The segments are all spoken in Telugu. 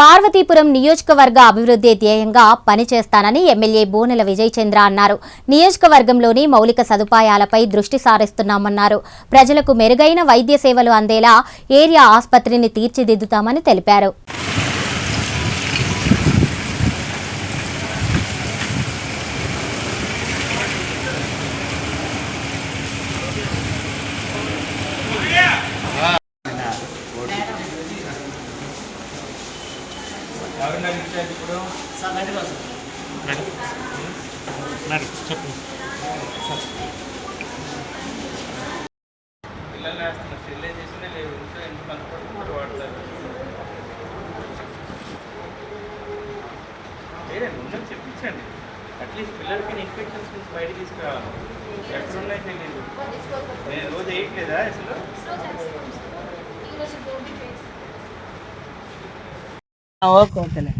పార్వతీపురం నియోజకవర్గ అభివృద్ధి ధ్యేయంగా పనిచేస్తానని ఎమ్మెల్యే బోనెల విజయచంద్ర అన్నారు. నియోజకవర్గంలోని మౌలిక సదుపాయాలపై దృష్టి సారిస్తున్నామన్నారు. ప్రజలకు మెరుగైన వైద్య సేవలు అందేలా ఏరియా ఆసుపత్రిని తీర్చిదిద్దుతామని తెలిపారు. చెప్పించండి అట్లీస్ట్ పిల్లలకి ఇన్ఫెక్షన్స్ నుంచి బయట తీసుకురావాలి. ఎక్కడున్నాయి తెలియదు నేను రోజు వేయట్లేదా అసలు? ఓకే ఓకేలే.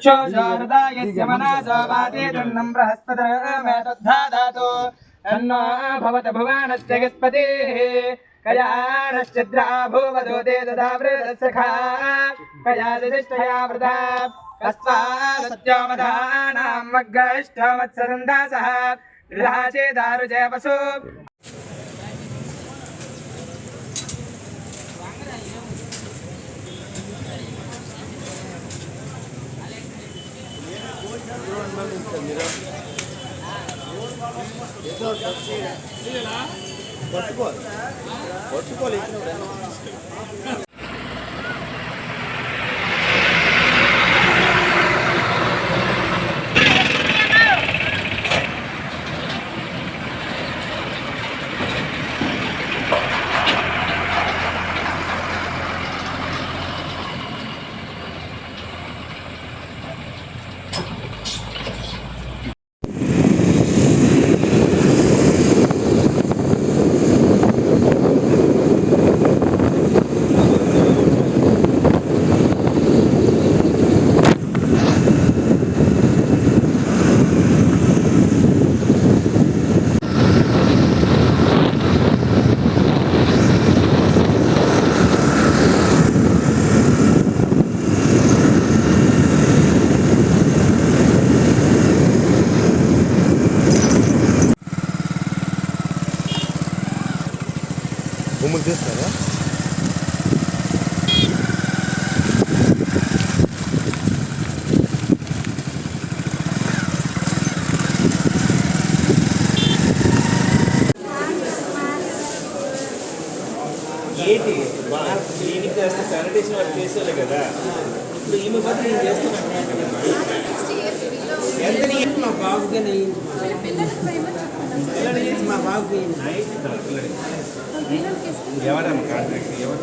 क्षोजहृदायस्य मनसो वादेदुन्नं बृहस्पतिर्मेतद्धातु तन्नो भवत भुवनस्य गस्पतिः कयानश्चिद्रा भूवधो ते ददा वृदसखा कयादिष्ठया वृथा। कस्त्वा मग्गष्ठमत्सरन्दासः गृहाचे दारुजय पशु పట్టుకోవాలి. భూములు చేసేవాళ్ళే కదా. ఇప్పుడు ఈమె బదులు నేను చేస్తాను ఎంత నీ- మా బాబుకి మా బాబుకి ఎవరమ్మ కాంట్రాక్ట్? ఎవరు?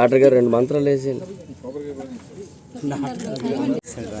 డాక్టర్ గారు రెండు మంత్రాలు వేసేయండి. కరెక్ట్గా అందించలేదు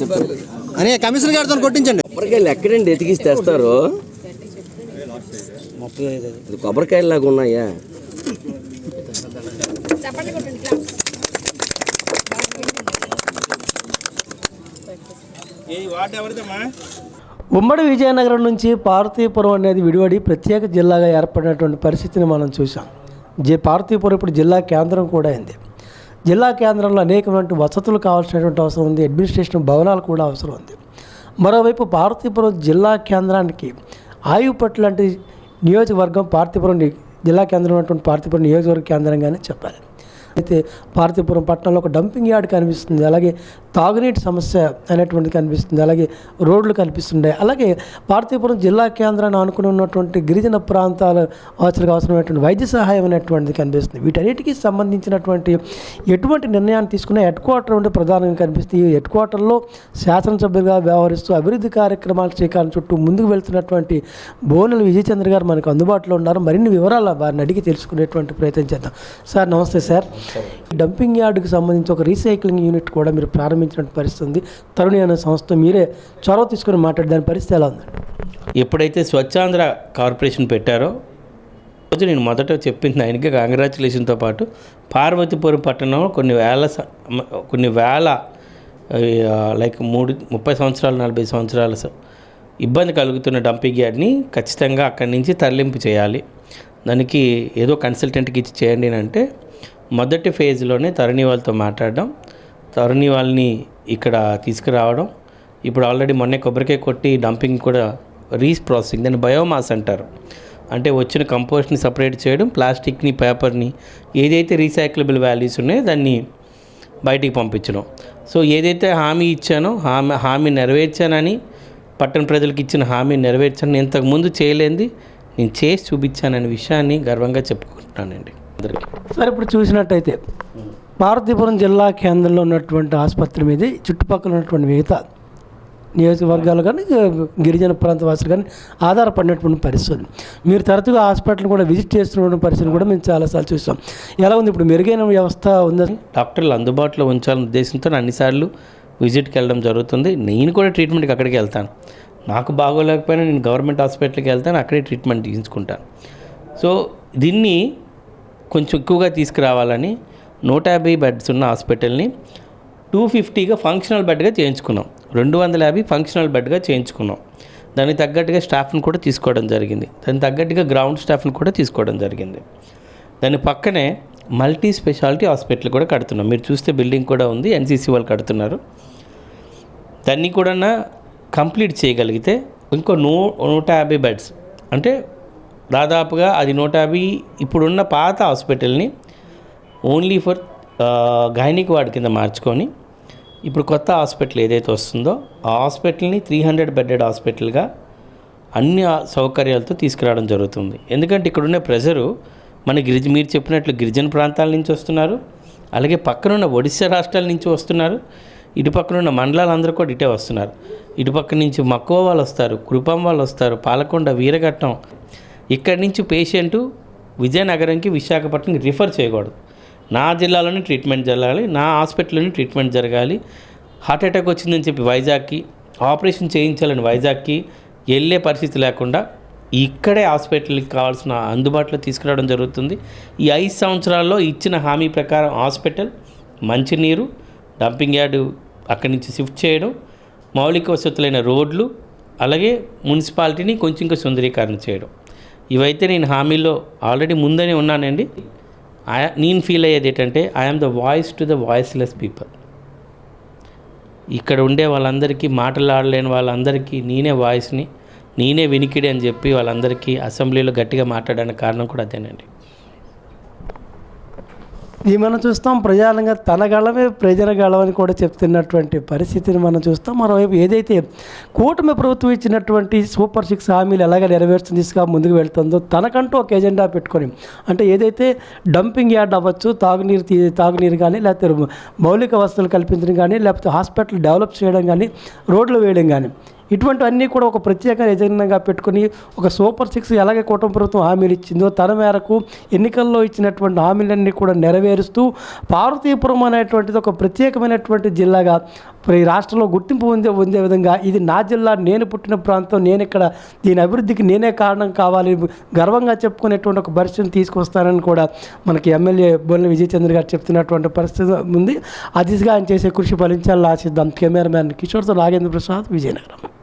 చెప్తాను అనే కమిషనర్ గారితో కొట్టించండి. కొబ్బరికాయలు ఎక్కడండి ఎతికిసి తెస్తారు కొబ్బరికాయలు లాగా ఉన్నాయా? ఉమ్మడి విజయనగరం నుంచి పార్వతీపురం అనేది విడివడి ప్రత్యేక జిల్లాగా ఏర్పడినటువంటి పరిస్థితిని మనం చూసాం జి పార్వతీపురం ఇప్పుడు జిల్లా కేంద్రం కూడా అయింది. జిల్లా కేంద్రంలో అనేకమైన వసతులు కావాల్సినటువంటి అవసరం ఉంది. అడ్మినిస్ట్రేషన్ భవనాలు కూడా అవసరం ఉంది. మరోవైపు పార్వతీపురం జిల్లా కేంద్రానికి ఆయుపట్టు లాంటి నియోజకవర్గం పార్తీపురం జిల్లా కేంద్రం ఉన్నటువంటి పార్తీపురం నియోజకవర్గ కేంద్రంగానే చెప్పాలి. అయితే పార్తీపురం పట్టణంలో ఒక డంపింగ్ యార్డ్ కనిపిస్తుంది. అలాగే తాగునీటి సమస్య అనేటువంటిది కనిపిస్తుంది. అలాగే రోడ్లు కనిపిస్తుండే అలాగే పార్తీపురం జిల్లా కేంద్రాన్ని ఆనుకుని ఉన్నటువంటి గిరిజన ప్రాంతాల వాసులకు అవసరమైనటువంటి వైద్య సహాయం అనేటువంటిది కనిపిస్తుంది. వీటన్నిటికీ సంబంధించినటువంటి ఎటువంటి నిర్ణయాన్ని తీసుకున్న హెడ్ క్వార్టర్ ఉంటే ప్రధానంగా కనిపిస్తుంది. ఈ హెడ్ క్వార్టర్లో శాసనసభ్యులుగా వ్యవహరిస్తూ అభివృద్ధి కార్యక్రమాల శ్రీకారం చుట్టూ ముందుకు వెళ్తున్నటువంటి బోనెల విజయచంద్ర గారు మనకు అందుబాటులో ఉన్నారు. మరిన్ని వివరాలు వారిని అడిగి తెలుసుకునేటువంటి ప్రయత్నం చేద్దాం. సార్ నమస్తే సార్. డంపింగ్ యార్డుకి సంబంధించి ఒక రీసైక్లింగ్ యూనిట్ కూడా మీరు ప్రారంభించినట్టు పరిస్థితి ఉంది తరుణి అనే సంస్థ మీరే చొరవ తీసుకుని మాట్లాడే దాని పరిస్థితి ఎలా ఉంది? ఎప్పుడైతే స్వచ్ఛాంధ్ర కార్పొరేషన్ పెట్టారో రోజు నేను మొదట చెప్పింది ఆయనకి కంగ్రాచులేషన్తో పాటు పార్వతీపురం పట్టణంలో కొన్ని వేల కొన్ని వేల లైక్ మూడు ముప్పై సంవత్సరాలు నలభై సంవత్సరాల ఇబ్బంది కలుగుతున్న డంపింగ్ యార్డ్ని ఖచ్చితంగా అక్కడి నుంచి తరలింపు చేయాలి. దానికి ఏదో కన్సల్టెంట్కి ఇచ్చి చేయండి అని అంటే మొదటి ఫేజ్లోనే తరుణి వాళ్ళతో మాట్లాడడం తరుణి వాళ్ళని ఇక్కడ తీసుకురావడం. ఇప్పుడు ఆల్రెడీ మొన్నే కొబ్బరికాయ కొట్టి డంపింగ్ కూడా రీస్ ప్రాసెసింగ్ దాన్ని బయోమాస్ అంటారు. అంటే వచ్చిన కంపోస్ట్ని సపరేట్ చేయడం ప్లాస్టిక్ని పేపర్ని ఏదైతే రీసైక్లబుల్ వాల్యూస్ ఉన్నాయో దాన్ని బయటికి పంపించడం. సో ఏదైతే హామీ ఇచ్చానో హామీ హామీ నెరవేర్చానని పట్టణ ప్రజలకు ఇచ్చిన హామీ నెరవేర్చాను ఇంతకుముందు చేయలేంది నేను చేసి చూపించాననే విషయాన్ని గర్వంగా చెప్పుకుంటున్నానండి. సార్ ఇప్పుడు చూసినట్టయితే పార్వతీపురం జిల్లా కేంద్రంలో ఉన్నటువంటి ఆసుపత్రి మీద చుట్టుపక్కల ఉన్నటువంటి మిగతా నియోజకవర్గాలు కానీ గిరిజన ప్రాంత వాసులు కానీ ఆధారపడినటువంటి పరిస్థితి మీరు తరచుగా హాస్పిటల్ కూడా విజిట్ చేస్తున్న పరిస్థితిని కూడా మేము చాలాసార్లు చూస్తాం. ఎలా ఉంది ఇప్పుడు? మెరుగైన వ్యవస్థ ఉందా? డాక్టర్లు అందుబాటులో ఉంచాలనే ఉద్దేశంతో అన్నిసార్లు విజిట్కి వెళ్ళడం జరుగుతుంది. నేను కూడా ట్రీట్మెంట్కి అక్కడికి వెళ్తాను. నాకు బాగోలేకపోయినా నేను గవర్నమెంట్ హాస్పిటల్కి వెళ్తాను అక్కడే ట్రీట్మెంట్ తీసుకుంటాను. సో దీన్ని కొంచెం ఎక్కువగా తీసుకురావాలని నూట యాభై బెడ్స్ ఉన్న హాస్పిటల్ని టూ ఫిఫ్టీగా ఫంక్షనల్ బెడ్గా చేయించుకున్నాం. రెండు వందల యాభై ఫంక్షనల్ బెడ్గా చేయించుకున్నాం. దానికి తగ్గట్టుగా స్టాఫ్ని కూడా తీసుకోవడం జరిగింది. దానికి తగ్గట్టుగా గ్రౌండ్ స్టాఫ్ని కూడా తీసుకోవడం జరిగింది. దాని పక్కనే మల్టీ స్పెషాలిటీ హాస్పిటల్ కూడా కడుతున్నాం. మీరు చూస్తే బిల్డింగ్ కూడా ఉంది ఎన్సీసీ వాళ్ళు కడుతున్నారు. దాన్ని కూడా కంప్లీట్ చేయగలిగితే ఇంకో నూ నూట యాభై బెడ్స్ అంటే దాదాపుగా అది నూట యాభై ఇప్పుడున్న పాత హాస్పిటల్ని ఓన్లీ ఫర్ గైనిక్ వార్డ్ కింద మార్చుకొని ఇప్పుడు కొత్త హాస్పిటల్ ఏదైతే వస్తుందో ఆ హాస్పిటల్ని త్రీ హండ్రెడ్ బెడ్డెడ్ హాస్పిటల్గా అన్ని సౌకర్యాలతో తీసుకురావడం జరుగుతుంది. ఎందుకంటే ఇక్కడున్న ప్రెషరు ప్రెజరు మన గిరిజ మీరు చెప్పినట్లు గిరిజన ప్రాంతాల నుంచి వస్తున్నారు అలాగే పక్కనున్న ఒడిశా రాష్ట్రాల నుంచి వస్తున్నారు ఇటు పక్కనున్న మండలాలందరూ కూడా ఇటే వస్తున్నారు. ఇటుపక్క నుంచి మక్కువ వాళ్ళు వస్తారు కృపం వాళ్ళు వస్తారు పాలకొండ వీరఘట్టం ఇక్కడి నుంచి పేషెంట్ విజయనగరంకి విశాఖపట్నంకి రిఫర్ చేయకూడదు. నా జిల్లాలోనే ట్రీట్మెంట్ జరగాలి నా హాస్పిటల్లోనే ట్రీట్మెంట్ జరగాలి. హార్ట్ అటాక్ వచ్చిందని చెప్పి వైజాగ్కి ఆపరేషన్ చేయించాలని వైజాగ్కి వెళ్ళే పరిస్థితి లేకుండా ఇక్కడే హాస్పిటల్కి కావాల్సిన అందుబాటులో తీసుకురావడం జరుగుతుంది. ఈ ఐదు సంవత్సరాల్లో ఇచ్చిన హామీ ప్రకారం హాస్పిటల్ మంచినీరు డంపింగ్ యార్డు అక్కడి నుంచి షిఫ్ట్ చేయడం మౌలిక వసతులైన రోడ్లు అలాగే మున్సిపాలిటీని కొంచెం ఇంకా సుందరీకరణ చేయడం. ఇవైతే నేను హామీలో ఆల్రెడీ ముందనే ఉన్నానండి. నేను ఫీల్ అయ్యేది ఏంటంటే I'm the voice to the voiceless people ఇక్కడ ఉండే వాళ్ళందరికీ మాటలాడలేని వాళ్ళందరికీ నేనే వాయిస్ని నేనే వినికిడి అని చెప్పి వాళ్ళందరికీ అసెంబ్లీలో గట్టిగా మాట్లాడడానికి కారణం కూడా అదేనండి. ఇది మనం చూస్తాం ప్రజాలంగా తన గళమే ప్రజల గళమని కూడా చెప్తున్నటువంటి పరిస్థితిని మనం చూస్తాం. మరోవైపు ఏదైతే కూటమి ప్రభుత్వం ఇచ్చినటువంటి సూపర్ సిక్స్ హామీలు ఎలాగ నెరవేర్చుని తీసుకు ముందుకు వెళ్తుందో తనకంటూ ఒక ఎజెండా పెట్టుకొని అంటే ఏదైతే డంపింగ్ యార్డ్ అవ్వచ్చు తాగునీరు తాగునీరు కానీ లేకపోతే మౌలిక వసతులు కల్పించడం కానీ లేకపోతే హాస్పిటల్ డెవలప్ చేయడం కానీ రోడ్లు వేయడం కానీ ఇటువంటివన్నీ కూడా ఒక ప్రత్యేక ఎజెండాగా పెట్టుకుని ఒక సూపర్ సిక్స్ ఎలాగే కూటమి ప్రభుత్వం హామీలు ఇచ్చిందో తన మేరకు ఎన్నికల్లో ఇచ్చినటువంటి హామీలన్నీ కూడా నెరవేరుస్తూ పార్వతీపురం అనేటువంటిది ఒక ప్రత్యేకమైనటువంటి జిల్లాగా ఈ రాష్ట్రంలో గుర్తింపు పొందే పొందే విధంగా ఇది నా జిల్లా నేను పుట్టిన ప్రాంతం నేను ఇక్కడ దీని అభివృద్ధికి నేనే కారణం కావాలి గర్వంగా చెప్పుకునేటువంటి ఒక పరిస్థితిని తీసుకొస్తానని కూడా మనకి ఎమ్మెల్యే బోలిన విజయచంద్ర గారు చెప్తున్నటువంటి పరిస్థితి ఉంది. ఆ దిశగా ఆయన చేసే కృషి ఫలించాలని ఆశిద్దాం. కెమెరామ్యాన్ కిషోర్తో నాగేంద్ర ప్రసాద్ విజయనగరం.